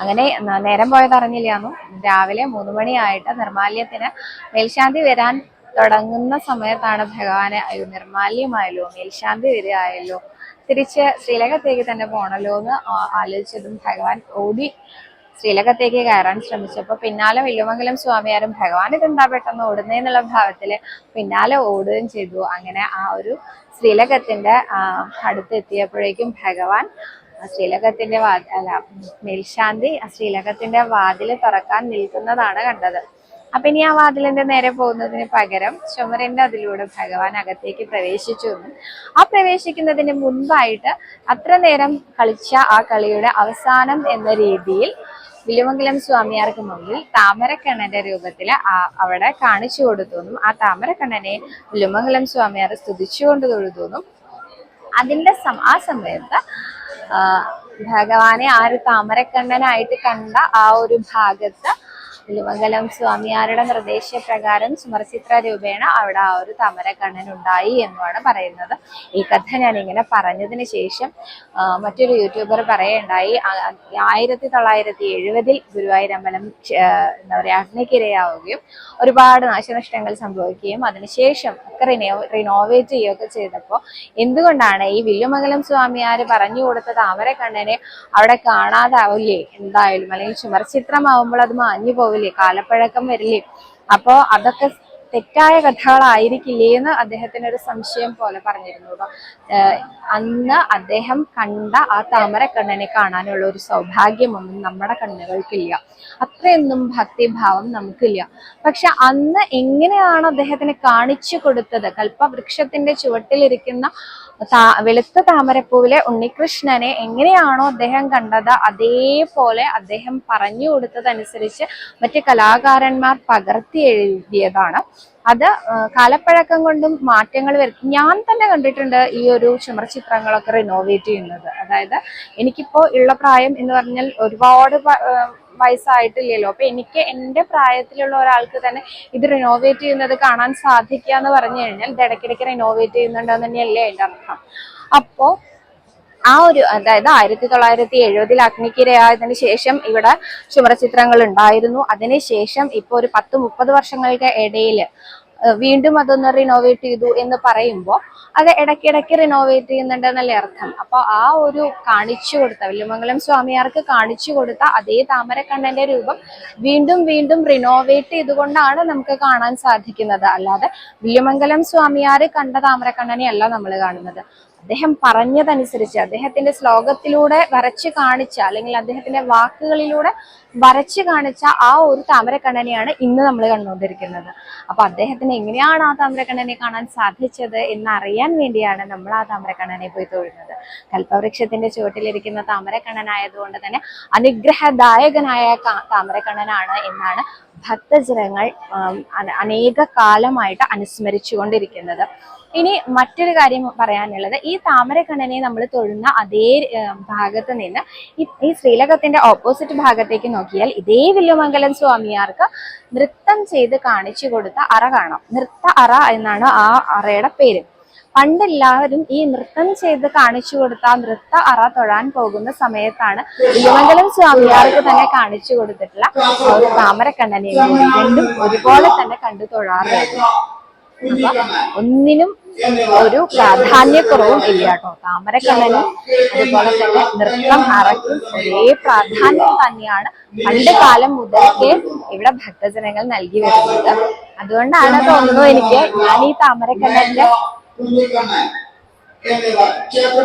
അങ്ങനെ നേരം പോയത് അറിഞ്ഞില്ലാന്നു രാവിലെ മൂന്ന് മണിയായിട്ട് നിർമാല്യത്തിന് മേൽശാന്തി വരാൻ തുടങ്ങുന്ന സമയത്താണ് ഭഗവാനെ അയ്യോ നിർമാല്യമായല്ലോ മേൽശാന്തി വരികയായല്ലോ തിരിച്ച് ശ്രീലകത്തേക്ക് തന്നെ പോണല്ലോ എന്ന് ആലോചിച്ചതും ഭഗവാൻ ഓടി ശ്രീലകത്തേക്ക് കയറാൻ ശ്രമിച്ചപ്പോൾ പിന്നാലെ വില്ലുമംഗലം സ്വാമിയാരും ഭഗവാൻ ഇതെന്താ പെട്ടെന്ന് ഓടുന്നേന്നുള്ള ഭാവത്തിൽ പിന്നാലെ ഓടുകയും ചെയ്തു. അങ്ങനെ ആ ഒരു ശ്രീലകത്തിന്റെ അടുത്തെത്തിയപ്പോഴേക്കും ഭഗവാൻ ശ്രീലകത്തിന്റെ വാ അല്ല മേൽശാന്തി ശ്രീലകത്തിന്റെ വാതിൽ തുറക്കാൻ നിൽക്കുന്നതാണ് കണ്ടത്. അപ്പൊ ഇനി ആ വാതിലിന്റെ നേരെ പോകുന്നതിന് പകരം ചുമരന്റെ അതിലൂടെ ഭഗവാൻ അകത്തേക്ക് പ്രവേശിച്ചു എന്നും. ആ പ്രവേശിക്കുന്നതിന് മുൻപായിട്ട് അത്ര നേരം കളിച്ച ആ കളിയുടെ അവസാനം എന്ന രീതിയിൽ വിലുമംഗലം സ്വാമിയാർക്ക് മുമ്പിൽ താമരക്കണ്ണന്റെ രൂപത്തിൽ ആ അവിടെ കാണിച്ചു കൊടുത്തു എന്നും ആ താമരക്കണ്ണനെ വിലുമംഗലം സ്വാമിയാർ സ്തുതിച്ചുകൊണ്ട് തൊഴുതു എന്നും അതിന്റെ ആ സമയത്ത് ഭഗവാനെ ആ ഒരു താമരക്കണ്ണനായിട്ട് കണ്ട ആ ഒരു ഭാഗത്ത് തിരുമംഗലം സ്വാമിയാരുടെ നിർദ്ദേശപ്രകാരം സുമർചിത്ര രൂപേണ അവിടെ ആ ഒരു താമരക്കണ്ണൻ ഉണ്ടായി എന്നുമാണ് പറയുന്നത്. ഈ കഥ ഞാൻ ഇങ്ങനെ പറഞ്ഞതിന് ശേഷം മറ്റൊരു യൂട്യൂബർ പറയുണ്ടായി ആയിരത്തി തൊള്ളായിരത്തി എഴുപതിൽ ഗുരുവായൂരമ്പലം എന്താ പറയുക അഗ്നിക്കിരയാവുകയും ഒരുപാട് നാശനഷ്ടങ്ങൾ സംഭവിക്കുകയും അതിനുശേഷം ഒക്കെ റിനോ റിനോവേറ്റ് ചെയ്യുകയൊക്കെ ചെയ്തപ്പോൾ എന്തുകൊണ്ടാണ് ഈ വില്ലുമംഗലം സ്വാമിയാർ പറഞ്ഞു കൊടുത്ത താമരക്കണ്ണനെ അവിടെ കാണാതാവില്ലേ എന്തായാലും അല്ലെങ്കിൽ ചുമർചിത്രമാവുമ്പോൾ അത് മാഞ്ഞു പോവില്ലേ കാലപ്പഴക്കം വരില്ലേ? അപ്പോ അതൊക്കെ തെറ്റായ കഥകളായിരിക്കില്ലേ എന്ന് അദ്ദേഹത്തിന് ഒരു സംശയം പോലെ പറഞ്ഞിരുന്നു. കേട്ടോ അന്ന് അദ്ദേഹം കണ്ട ആ താമരക്കണ്ണനെ കാണാനുള്ള ഒരു സൗഭാഗ്യമൊന്നും നമ്മുടെ കണ്ണുകൾക്കില്ല. അത്രയൊന്നും ഭക്തിഭാവം നമുക്കില്ല. പക്ഷെ അന്ന് എങ്ങനെയാണ് അദ്ദേഹത്തിന് കാണിച്ചു കൊടുത്തത്? കൽപ്പവൃക്ഷത്തിന്റെ ചുവട്ടിലിരിക്കുന്ന വെളുത്ത താമരപ്പൂവിലെ ഉണ്ണികൃഷ്ണനെ എങ്ങനെയാണോ അദ്ദേഹം കണ്ടത് അതേപോലെ അദ്ദേഹം പറഞ്ഞു കൊടുത്തതനുസരിച്ച് മറ്റ് കലാകാരന്മാർ പകർത്തി എഴുതിയതാണ്. അത് കാലപ്പഴക്കം കൊണ്ടും മാറ്റങ്ങൾ വരും ഞാൻ തന്നെ കണ്ടിട്ടുണ്ട് ഈ ഒരു ചുമർ ചിത്രങ്ങളൊക്കെ റിനോവേറ്റ് ചെയ്യുന്നത്. അതായത് എനിക്കിപ്പോ ഉള്ള പ്രായം എന്ന് പറഞ്ഞാൽ ഒരുപാട് വയസ്സായിട്ടില്ലല്ലോ. അപ്പൊ എനിക്ക് എന്റെ പ്രായത്തിലുള്ള ഒരാൾക്ക് തന്നെ ഇത് റിനോവേറ്റ് ചെയ്യുന്നത് കാണാൻ സാധിക്കുക എന്ന് പറഞ്ഞു കഴിഞ്ഞാൽ ഇത് ഇടയ്ക്കിടയ്ക്ക് റിനോവേറ്റ് ചെയ്യുന്നുണ്ടെന്ന് തന്നെയല്ലേ അതിന്റെ അർത്ഥം. അപ്പോ ആ ഒരു അതായത് ആയിരത്തി തൊള്ളായിരത്തി എഴുപതിൽ അഗ്നിക്കിരയായതിനു ശേഷം ഇവിടെ ചുമരചിത്രങ്ങൾ ഉണ്ടായിരുന്നു. അതിനുശേഷം ഇപ്പൊ ഒരു പത്ത് മുപ്പത് വർഷങ്ങൾക്ക് ഇടയിൽ വീണ്ടും അതൊന്ന് റിനോവേറ്റ് ചെയ്തു എന്ന് പറയുമ്പോൾ അത് ഇടയ്ക്കിടയ്ക്ക് റിനോവേറ്റ് ചെയ്യുന്നുണ്ട് എന്നല്ലേ അർത്ഥം. അപ്പൊ ആ ഒരു കാണിച്ചു കൊടുത്ത വല്യമംഗലം സ്വാമിയാർക്ക് കാണിച്ചു കൊടുത്ത അതേ താമരക്കണ്ണന്റെ രൂപം വീണ്ടും വീണ്ടും റിനോവേറ്റ് ചെയ്തുകൊണ്ടാണ് നമുക്ക് കാണാൻ സാധിക്കുന്നത്. അല്ലാതെ വല്യമംഗലം സ്വാമിയാർ കണ്ട താമരക്കണ്ണനെ അല്ല നമ്മൾ കാണുന്നത്. അദ്ദേഹം പറഞ്ഞതനുസരിച്ച് അദ്ദേഹത്തിന്റെ ശ്ലോകത്തിലൂടെ വരച്ചു കാണിച്ച അല്ലെങ്കിൽ അദ്ദേഹത്തിന്റെ വാക്കുകളിലൂടെ വരച്ചു കാണിച്ച ആ ഒരു താമരക്കണ്ണനെയാണ് ഇന്ന് നമ്മൾ കണ്ടുകൊണ്ടിരിക്കുന്നത്. അപ്പൊ അദ്ദേഹത്തിന് എങ്ങനെയാണ് ആ താമരക്കണ്ണനെ കാണാൻ സാധിച്ചത് എന്നറിയാൻ വേണ്ടിയാണ് നമ്മൾ ആ താമരക്കണ്ണനെ പോയി തൊഴുന്നത്. കൽപ്പവൃക്ഷത്തിന്റെ ചുവട്ടിലിരിക്കുന്ന താമരക്കണ്ണനായതുകൊണ്ട് തന്നെ അനുഗ്രഹദായകനായ താമരക്കണ്ണനാണ് എന്നാണ് ഭക്തജനങ്ങൾ അനേക കാലമായിട്ട് അനുസ്മരിച്ചുകൊണ്ടിരിക്കുന്നത്. ഇനി മറ്റൊരു കാര്യം പറയാനുള്ളത് ഈ താമരക്കണ്ണനെ നമ്മൾ തൊഴുന്ന അതേ ഭാഗത്ത് നിന്ന് ഈ ശ്രീലകത്തിന്റെ ഓപ്പോസിറ്റ് ഭാഗത്തേക്ക് നോക്കിയാൽ ഇതേ വില്ലുമംഗലം സ്വാമിയാർക്ക് നൃത്തം ചെയ്ത് കാണിച്ചു കൊടുത്ത അറ കാണാം. നൃത്ത അറ എന്നാണ് ആ അറയുടെ പേര്. പണ്ടെല്ലാവരും ഈ നൃത്തം ചെയ്ത് കാണിച്ചു കൊടുത്ത നൃത്ത അറ തൊഴാൻ പോകുന്ന സമയത്താണ് വില്ലുമംഗലം സ്വാമിയാർക്ക് തന്നെ കാണിച്ചു കൊടുത്തിട്ടുള്ള താമരക്കണ്ണനെയും രണ്ടും ഒരുപോലെ തന്നെ കണ്ടു തൊഴാറുണ്ട്. ഒന്നിനും ഒരു പ്രാധാന്യക്കുറവും ഇല്ല കേട്ടോ. താമരക്കണ്ണനും അതുപോലെ തന്നെ നൃത്തം അറക്കും ഒരേ പ്രാധാന്യം തന്നെയാണ് പണ്ട് കാലം മുതൽക്കേ ഇവിടെ ഭക്തജനങ്ങൾ നൽകി വരുന്നത്. അതുകൊണ്ടാണ് തോന്നുന്നു എനിക്ക് ഞാൻ ഈ താമരക്കണ്ണന്റെ ക്ഷേത്ര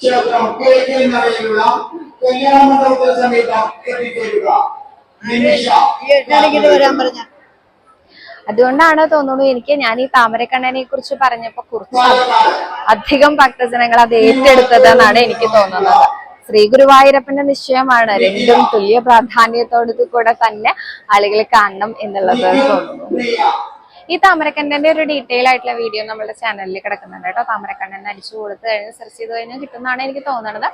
ക്ഷേത്രം കല്യാണ മണ്ഡപത്തിന് സമീപം എത്തിച്ചേരുക. നിമിഷ. വരാൻ പറഞ്ഞ. അതുകൊണ്ടാണ് തോന്നുന്നു എനിക്ക് ഞാൻ ഈ താമരക്കണ്ണനെ കുറിച്ച് പറഞ്ഞപ്പോ കുറച്ച് അധികം ഭക്തജനങ്ങൾ അത് ഏറ്റെടുത്തത് എന്നാണ് എനിക്ക് തോന്നുന്നത്. ശ്രീ ഗുരുവായൂരപ്പന്റെ നിശ്ചയമാണ്. രണ്ടും തുല്യ പ്രാധാന്യത്തോടു കൂടെ തന്നെ ആളുകൾ കാണണം എന്നുള്ളത് തോന്നുന്നു. ഈ താമരക്കണ്ണന്റെ ഒരു ഡീറ്റെയിൽ ആയിട്ടുള്ള വീഡിയോ നമ്മുടെ ചാനലിൽ കിടക്കുന്നുണ്ട് കേട്ടോ. താമരക്കണ്ണൻ അടിച്ചു കൊടുത്ത് കഴിഞ്ഞ് സെർച്ച് ചെയ്ത് കഴിഞ്ഞാൽ കിട്ടുന്നതാണ് എനിക്ക് തോന്നുന്നത്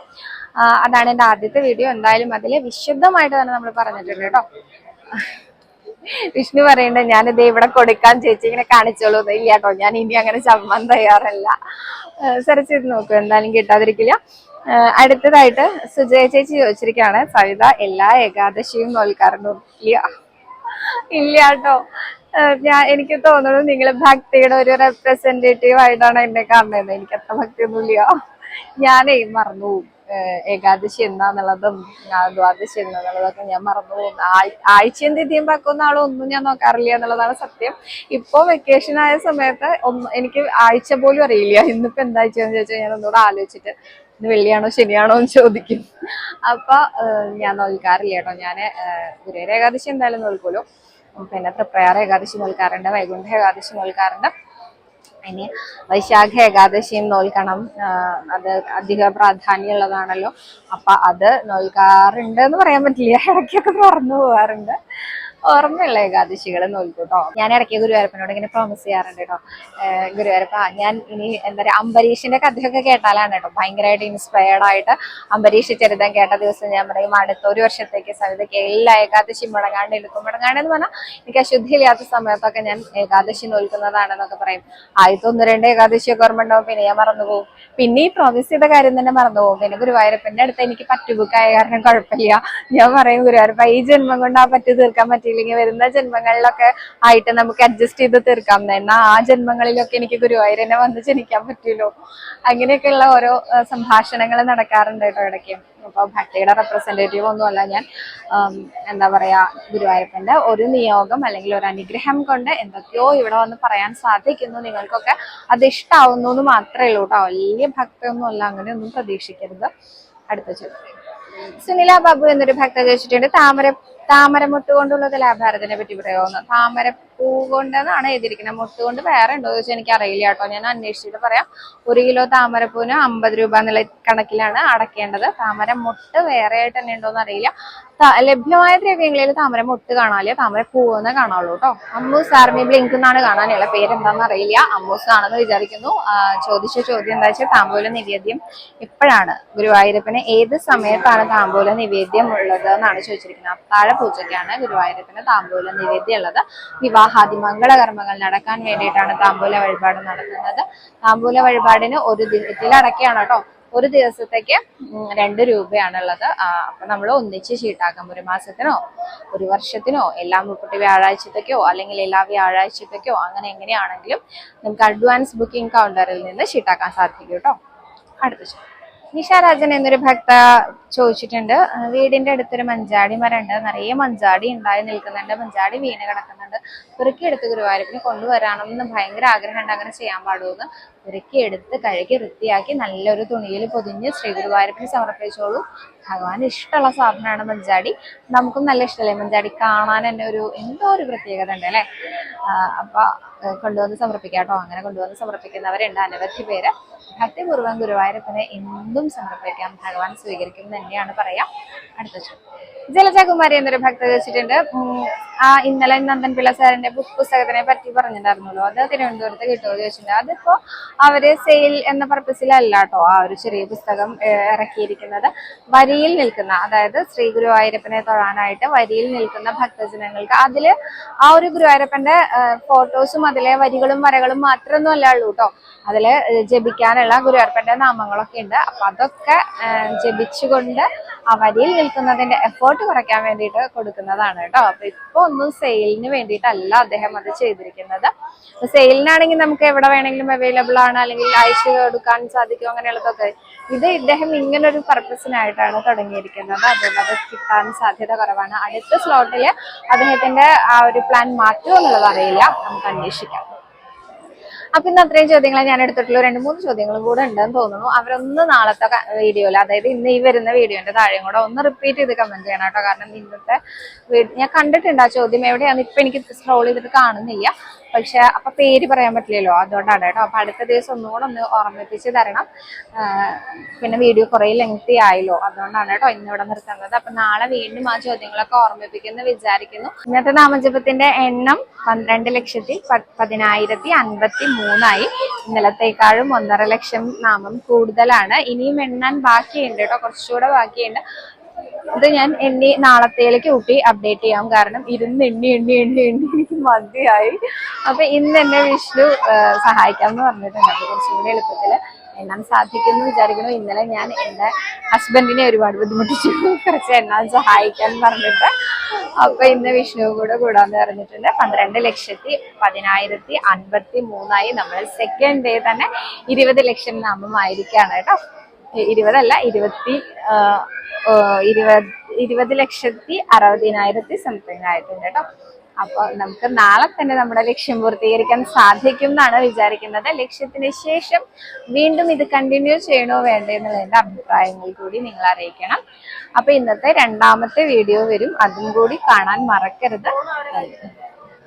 അതാണ് എന്റെ ആദ്യത്തെ വീഡിയോ എന്തായാലും അതിൽ വിശുദ്ധമായിട്ട് തന്നെ നമ്മൾ പറഞ്ഞിട്ടുണ്ട് കേട്ടോ. വിഷ്ണു പറയണ്ട ഞാനിത് ഇവിടെ കൊടുക്കാൻ ചേച്ചി ഇങ്ങനെ കാണിച്ചോളൂ. ഇല്ല കേട്ടോ ഞാൻ ഇനി അങ്ങനെ ചമ്മൻ തയ്യാറല്ല. സെർച്ച് ചെയ്ത് നോക്കൂ എന്തായാലും കിട്ടാതിരിക്കില്ല. അടുത്തതായിട്ട് സുജയ ചേച്ചി ചോദിച്ചിരിക്കുകയാണ് സവിത എല്ലാ ഏകാദശിയും നോൽക്കാറുണ്ടോ? ഇല്ല. ഇല്ല കേട്ടോ ഞാൻ എനിക്ക് തോന്നുന്നു നിങ്ങൾ ഭക്തിയുടെ ഒരു റെപ്രസെന്റേറ്റീവ് ആയിട്ടാണ് എന്നെ കാണുന്നത് എനിക്ക് അത്ര ഭക്തിയൊന്നുമില്ല. ഞാനേ മറന്നു പോകും. ഏകാദശി എന്താന്നുള്ളതും ദ്വാദശി എന്താന്നുള്ളതൊക്കെ ഞാൻ മറന്നു പോകും. ആഴ്- ആഴ്ചയും തിഥിയും പക്കുന്ന ആളും ഒന്നും ഞാൻ നോക്കാറില്ല എന്നുള്ളതാണ് സത്യം. ഇപ്പൊ വെക്കേഷൻ ആയ സമയത്ത് എനിക്ക് ആഴ്ച പോലും അറിയില്ല. ഇന്നിപ്പോ എന്താ ആഴ്ചയെന്ന് ചോദിച്ചാൽ ഞാൻ ഒന്നുകൂടെ ആലോചിച്ചിട്ട് ഇന്ന് വെള്ളിയാണോ ശനിയാണോ എന്ന് ചോദിക്കും. അപ്പൊ ഞാൻ നോൽക്കാറില്ല കേട്ടോ. ഞാൻ ഗുരുവരേകാദശി എന്തായാലും നോൽക്കുമല്ലോ പിന്നെ തൃപ്രയാർ ഏകാദശി നോൽക്കാറുണ്ട് വൈകുണ്ഠ ഏകാദശി നോൽക്കാറുണ്ട്. ഇനി വൈശാഖ ഏകാദശിയും നോൽക്കണം. അത് അധിക പ്രാധാന്യമുള്ളതാണല്ലോ. അപ്പൊ അത് നോൽക്കാറുണ്ട് എന്ന് പറയാൻ പറ്റില്ല. ഇടയ്ക്കൊക്കെ മറന്നു പോകാറുണ്ട് ഓർമ്മയുള്ള ഏകാദശികൾ നോൽക്കും കേട്ടോ ഞാൻ ഇടയ്ക്ക് ഗുരുവായൂരപ്പനോട് ഇങ്ങനെ പ്രോമിസ് ചെയ്യാറുണ്ട് കേട്ടോ. ഗുരുവായൂരപ്പ ഞാൻ ഇനി എന്താ പറയുക അംബരീഷിന്റെ കഥയൊക്കെ കേട്ടാലാണ് കേട്ടോ. ഭയങ്കരമായിട്ട് ഇൻസ്പയർഡ് ആയിട്ട് അംബരീഷ് ചരിതം കേട്ട ദിവസം ഞാൻ പറയും അടുത്ത ഒരു വർഷത്തേക്ക് സവിതയ്ക്ക് എല്ലാ ഏകാദശി മുടങ്ങാണ്ട് എടുക്കും മുടങ്ങാണ്ട് എന്ന് പറഞ്ഞാൽ എനിക്ക് അശുദ്ധിയില്ലാത്ത സമയത്തൊക്കെ ഞാൻ ഏകാദശി നോൽക്കുന്നതാണെന്നൊക്കെ പറയും. ആദ്യത്തെ ഒന്ന് രണ്ട് ഏകാദശിയൊക്കെ ഓർമ്മ ഉണ്ടാവും പിന്നെ ഞാൻ മറന്നു പോകും. പിന്നെ ഈ പ്രോമിസ് ചെയ്ത കാര്യം തന്നെ മറന്നു പോകും. പിന്നെ ഗുരുവായൂരപ്പന്റെ അടുത്ത് എനിക്ക് പറ്റുബുക്കായ കാരണം കുഴപ്പമില്ല. ഞാൻ പറയും ഗുരുവായൂരപ്പ ഈ ജന്മം കൊണ്ട് ആ പറ്റു തീർക്കാൻ പറ്റിയില്ലെങ്കിൽ വരുന്ന ജന്മങ്ങളിലൊക്കെ ആയിട്ട് നമുക്ക് അഡ്ജസ്റ്റ് ചെയ്ത് തീർക്കാം. എന്നാൽ ആ ജന്മങ്ങളിലൊക്കെ എനിക്ക് ഗുരുവായൂരനെ വന്ന് ജനിക്കാൻ പറ്റുമല്ലോ അങ്ങനെയൊക്കെയുള്ള ഓരോ സംഭാഷണങ്ങൾ നടക്കാറുണ്ട് കേട്ടോ ഇടയ്ക്ക്. അപ്പൊ ഭക്തിയുടെ റെപ്രസെന്റേറ്റീവ് ഒന്നുമല്ല ഞാൻ. എന്താ പറയാ ഗുരുവായൂരപ്പന്റെ ഒരു നിയോഗം അല്ലെങ്കിൽ ഒരു അനുഗ്രഹം കൊണ്ട് എന്തൊക്കെയോ ഇവിടെ വന്ന് പറയാൻ സാധിക്കുന്നു. നിങ്ങൾക്കൊക്കെ അത് ഇഷ്ടാവുന്നു എന്ന് മാത്രമേ ഉള്ളൂ കേട്ടോ. വലിയ ഭക്തയൊന്നുമല്ല അങ്ങനെയൊന്നും പ്രതീക്ഷിക്കരുത്. അടുത്ത ചോദ്യം. സുനില ബാബു എന്നൊരു ഭക്ത ചോദിച്ചിട്ടുണ്ട്. താമര താമരമുട്ട് കൊണ്ടുള്ളത് ലാഭാരത്തിനെ പറ്റി പറയാവുന്നു. താമര പൂ കൊണ്ടെന്നാണ് എഴുതിയിരിക്കുന്നത്. മുട്ട് കൊണ്ട് വേറെ ഉണ്ടോ ചോദിച്ചാൽ എനിക്ക് അറിയില്ല കേട്ടോ. ഞാൻ അന്വേഷിച്ചിട്ട് പറയാം. ഒരു കിലോ താമരപ്പൂവിന് അമ്പത് രൂപ എന്നുള്ള കണക്കിലാണ് അടക്കേണ്ടത്. താമര മുട്ട് വേറെ ആയിട്ട് തന്നെ ഉണ്ടോ എന്ന് അറിയില്ല. ലഭ്യമായ ദ്രവ്യങ്ങളിൽ താമര മുട്ട് കാണാനില്ല താമര പൂവെന്ന് കാണാവുള്ളൂ കേട്ടോ. അമ്മൂസ് ആർമി ബ്ലിങ്ക് എന്നാണ് കാണാനുള്ള പേരെന്താണെന്ന് അറിയില്ല. അമ്മൂസ് ആണെന്ന് വിചാരിക്കുന്നു. ചോദിച്ച ചോദ്യം എന്താ വെച്ചാൽ താമ്പൂല നിവേദ്യം എപ്പോഴാണ്? ഗുരുവായൂരപ്പന് ഏത് സമയത്താണ് താമ്പൂല നിവേദ്യം ഉള്ളത് എന്നാണ് ചോദിച്ചിരിക്കുന്നത്. അത്താഴ പൂജയ്ക്കാണ് ഗുരുവായൂരപ്പന് താമ്പൂല നിവേദ്യമുള്ളത് വിവാഹാദി മംഗളകർമ്മങ്ങൾ നടക്കാൻ വേണ്ടിയിട്ടാണ് താമ്പൂല വഴിപാട് നടത്തുന്നത്. താമ്പൂല വഴിപാടിന് ഒരു ദിനത്തിൽ അടക്കുകയാണ് കേട്ടോ. ഒരു ദിവസത്തേക്ക് രണ്ട് രൂപയാണുള്ളത്. അപ്പൊ നമ്മൾ ഒന്നിച്ച് ചീട്ടാക്കാം ഒരു മാസത്തിനോ ഒരു വർഷത്തിനോ എല്ലാ മുപ്പത്തി വ്യാഴാഴ്ചത്തേക്കോ അല്ലെങ്കിൽ എല്ലാ വ്യാഴാഴ്ചത്തേക്കോ അങ്ങനെ എങ്ങനെയാണെങ്കിലും നമുക്ക് അഡ്വാൻസ് ബുക്കിംഗ് കൗണ്ടറിൽ നിന്ന് ചീട്ടാക്കാൻ സാധിക്കും കേട്ടോ. അടുത്ത ചോദ്യം നിഷ രാജൻ എന്നൊരു ഭക്ത ചോദിച്ചിട്ടുണ്ട്. വീടിന്റെ അടുത്തൊരു മഞ്ചാടി മരമുണ്ട്. നിറയെ മഞ്ചാടി ഉണ്ടായി നിൽക്കുന്നുണ്ട്. മഞ്ചാടി വീണ് കിടക്കുന്നുണ്ട്. പെറുക്കി എടുത്ത് ഗുരുവായൂരപ്പിന് കൊണ്ടുവരാണമെന്ന് ഭയങ്കര ആഗ്രഹമുണ്ട്. അങ്ങനെ ചെയ്യാൻ പാടുമെന്ന് പുറക്കിഎടുത്ത് കഴുകി വൃത്തിയാക്കി നല്ലൊരു തുണിയിൽ പൊതിഞ്ഞ് ശ്രീ ഗുരുവായൂരപ്പിന് സമർപ്പിച്ചോളൂ. ഭഗവാൻ ഇഷ്ടമുള്ള സാധനമാണ് മഞ്ചാടി. നമുക്കും നല്ല ഇഷ്ടമല്ലേ മഞ്ചാടി കാണാൻ തന്നെ ഒരു എന്തോ ഒരു പ്രത്യേകത ഉണ്ട് അല്ലേ? ആ, അപ്പൊ കൊണ്ടുവന്ന് സമർപ്പിക്കാം കേട്ടോ. അങ്ങനെ കൊണ്ടുവന്ന് സമർപ്പിക്കുന്നവരുണ്ട് അനവധി പേര്. ഭക്തിപൂർവം ഗുരുവായൂരപ്പനെ എന്തും സമർപ്പിക്കാം. ഭഗവാൻ സ്വീകരിക്കും തന്നെയാണ് പറയാം. അടുത്ത ജലജകുമാരി എന്നൊരു ഭക്ത വെച്ചിട്ടുണ്ട് ആ ഇന്നലെ നന്ദൻ പിള്ള സാറിന്റെ ബുക്ക് പുസ്തകത്തിനെ പറ്റി പറഞ്ഞിട്ടുണ്ടായിരുന്നല്ലോ. അത് തിരുവനന്തപുരത്ത് കിട്ടുമോ ചോദിച്ചിട്ടുണ്ട്. അതിപ്പോ അവർ സെയിൽ എന്ന പർപ്പസിലല്ല കേട്ടോ ആ ഒരു ചെറിയ പുസ്തകം ഇറക്കിയിരിക്കുന്നത്. വരിയിൽ നിൽക്കുന്ന അതായത് ശ്രീ ഗുരുവായൂരപ്പനെ തൊഴാനായിട്ട് വരിയിൽ നിൽക്കുന്ന ഭക്തജനങ്ങൾക്ക് അതിൽ ആ ഒരു ഗുരുവായൂരപ്പന്റെ ഫോട്ടോസും അതിലെ വരികളും വരകളും മാത്രമൊന്നും അല്ല ഉള്ളൂ കേട്ടോ ഏഹ്, ജപിക്കാനുള്ള ഗുരുവർപ്പന്റെ നാമങ്ങളൊക്കെ ഉണ്ട്. അപ്പം അതൊക്കെ ജപിച്ചുകൊണ്ട് ആ വരിയിൽ നിൽക്കുന്നതിന്റെ എഫേർട്ട് കുറയ്ക്കാൻ വേണ്ടിയിട്ട് കൊടുക്കുന്നതാണ് കേട്ടോ. അപ്പം ഇപ്പോൾ ഒന്നും സെയിലിന് വേണ്ടിയിട്ടല്ല അദ്ദേഹം അത് ചെയ്തിരിക്കുന്നത്. സെയിലിനാണെങ്കിൽ നമുക്ക് എവിടെ വേണമെങ്കിലും അവൈലബിൾ ആണ്. അല്ലെങ്കിൽ അയച്ചു കൊടുക്കാൻ സാധിക്കും അങ്ങനെയുള്ളതൊക്കെ. ഇത് ഇദ്ദേഹം ഇങ്ങനെ ഒരു പർപ്പസിനായിട്ടാണ് തുടങ്ങിയിരിക്കുന്നത്. അതുകൊണ്ട് അത് കിട്ടാൻ സാധ്യത കുറവാണ്. അടുത്ത സ്ലോട്ടിൽ അദ്ദേഹത്തിന്റെ ആ ഒരു പ്ലാൻ മാറ്റുമോ എന്നുള്ളത് അറിയില്ല. നമുക്ക് അന്വേഷിക്കാം. അപ്പൊ ഇന്ന് അത്രയും ചോദ്യങ്ങൾ ഞാൻ എടുത്തിട്ടുള്ള രണ്ട് മൂന്ന് ചോദ്യങ്ങളും കൂടെ ഉണ്ടെന്ന് തോന്നുന്നു. അവരൊന്ന് നാളത്തെ വീഡിയോയിൽ അതായത് ഇന്ന് ഈ വരുന്ന വീഡിയോന്റെ താഴെയും കൂടെ ഒന്ന് റിപ്പീറ്റ് ചെയ്ത് കമന്റ് ചെയ്യണം കേട്ടോ. കാരണം ഇന്നത്തെ ഞാൻ കണ്ടിട്ടുണ്ട് ആ ചോദ്യം എവിടെയാണ് ഇപ്പൊ എനിക്ക് സ്ക്രോൾ ചെയ്തിട്ട് കാണുന്നില്ല. പക്ഷെ അപ്പൊ പേര് പറയാൻ പറ്റില്ലല്ലോ. അതുകൊണ്ടാണ് കേട്ടോ. അപ്പൊ അടുത്ത ദിവസം ഒന്നുകൂടെ ഒന്ന് ഓർമ്മിപ്പിച്ച് തരണം. പിന്നെ വീഡിയോ കുറെ ലെങ്തി ആയല്ലോ. അതുകൊണ്ടാണ് കേട്ടോ ഇന്നിവിടെ നിർത്തുന്നത്. അപ്പൊ നാളെ വീണ്ടും ആ ചോദ്യങ്ങളൊക്കെ ഓർമ്മിപ്പിക്കുന്നു വിചാരിക്കുന്നു. ഇന്നത്തെ നാമജപത്തിന്റെ എണ്ണം പന്ത്രണ്ട് ലക്ഷത്തി പതിനായിരത്തി അൻപത്തി മൂന്നായി. ഇന്നലത്തേക്കാളും ഒന്നര ലക്ഷം നാമം കൂടുതലാണ്. ഇനിയും എണ്ണാൻ ബാക്കിയുണ്ട് കേട്ടോ. കുറച്ചുകൂടെ ബാക്കിയുണ്ട്. ഇത് ഞാൻ എണ്ണി നാളത്തേലേക്ക് കൂട്ടി അപ്ഡേറ്റ് ചെയ്യാം. കാരണം ഇരുന്ന് എണ്ണി എണ്ണി എണ്ണി എണ്ണി എനിക്ക് മതിയായി. അപ്പൊ ഇന്ന് എന്നെ വിഷ്ണു സഹായിക്കാം സഹായിക്കാമെന്ന് പറഞ്ഞിട്ടുണ്ട്. അപ്പൊ കുറച്ചും കൂടി എളുപ്പത്തിൽ എണ്ണാൻ സാധിക്കുമെന്ന് വിചാരിക്കുന്നു. ഇന്നലെ ഞാൻ എന്റെ ഹസ്ബൻഡിനെ ഒരുപാട് ബുദ്ധിമുട്ടിച്ചു. കുറച്ച് എണ്ണാൻ സഹായിക്കാൻ പറഞ്ഞിട്ട്. അപ്പൊ ഇന്ന് വിഷ്ണു കൂടെ കൂടാന്ന് പറഞ്ഞിട്ടുണ്ട്. പന്ത്രണ്ട് ലക്ഷത്തി പതിനായിരത്തി അൻപത്തി മൂന്നായി നമ്മൾ സെക്കൻഡ് ഡേ തന്നെ ഇരുപത് ലക്ഷം നാമമായിരിക്കാണ് കേട്ടോ. ഇരുപതല്ല ഇരുപത്തി ഇരുപത് ഇരുപത് ലക്ഷത്തി അറുപതിനായിരത്തി സംതിങ് ആയിട്ടുണ്ട് കേട്ടോ അപ്പൊ നമുക്ക് നാളെ തന്നെ നമ്മുടെ ലക്ഷ്യം പൂർത്തീകരിക്കാൻ സാധിക്കും എന്നാണ് വിചാരിക്കുന്നത്. ലക്ഷ്യത്തിന് ശേഷം വീണ്ടും ഇത് കണ്ടിന്യൂ ചെയ്യണോ വേണ്ടേ എന്നുള്ളതിന്റെ അഭിപ്രായങ്ങൾ കൂടി നിങ്ങൾ അറിയിക്കണം. അപ്പൊ ഇന്നത്തെ രണ്ടാമത്തെ വീഡിയോ വരും. അതും കൂടി കാണാൻ മറക്കരുത്.